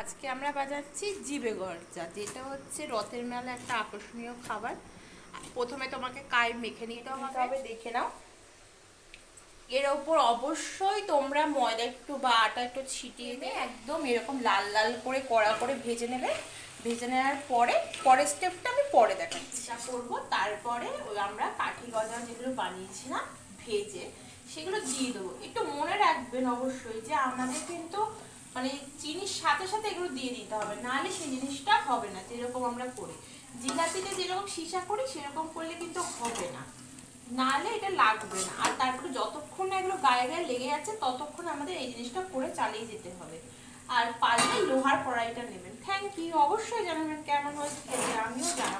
আজকে আমরা বাজাচ্ছি জিবে গরজা যেটা হচ্ছে রথের মেলা একটা আকর্ষণীয় খাবার। প্রথমে তোমাকে কাই মেখে নিতে হবে। দেখে নাও। এর ওপর অবশ্যই তোমরা ময়দা একটু বা আটা একটু ছিটিয়ে দিয়ে একদম এরকম লাল লাল করে কড়া করে ভেজে নেবে। ভেজে নেওয়ার পরে পরের স্টেপটা আমি পরে দেখাচ্ছি। যা করব তারপরে ওই আমরা কাঠি গজা যেগুলো বানিয়েছিলাম ভেজে সেগুলো দিয়ে দেবো। একটু মনে রাখবেন অবশ্যই যে আমাদের কিন্তু মানে চিনির সাথে সাথে এগুলো দিয়ে দিতে হবে। নাহলে সেই জিনিসটা হবে না, যেরকম আমরা করি। জিলাপিতে যেরকম সিসা করি, সেরকম করলে কিন্তু হবে না। নাহলে এটা লাগবে না। আর তারপরে যতক্ষণ না এগুলো গায়ে গায়ে লেগে যাচ্ছে ততক্ষণ আমাদের এই জিনিসটা করে চালিয়ে যেতে হবে। আর পারলে লোহার কড়াইটা নেবেন। থ্যাংক ইউ অবশ্যই জানাবেন কেমন হয়েছে, আমিও কেমন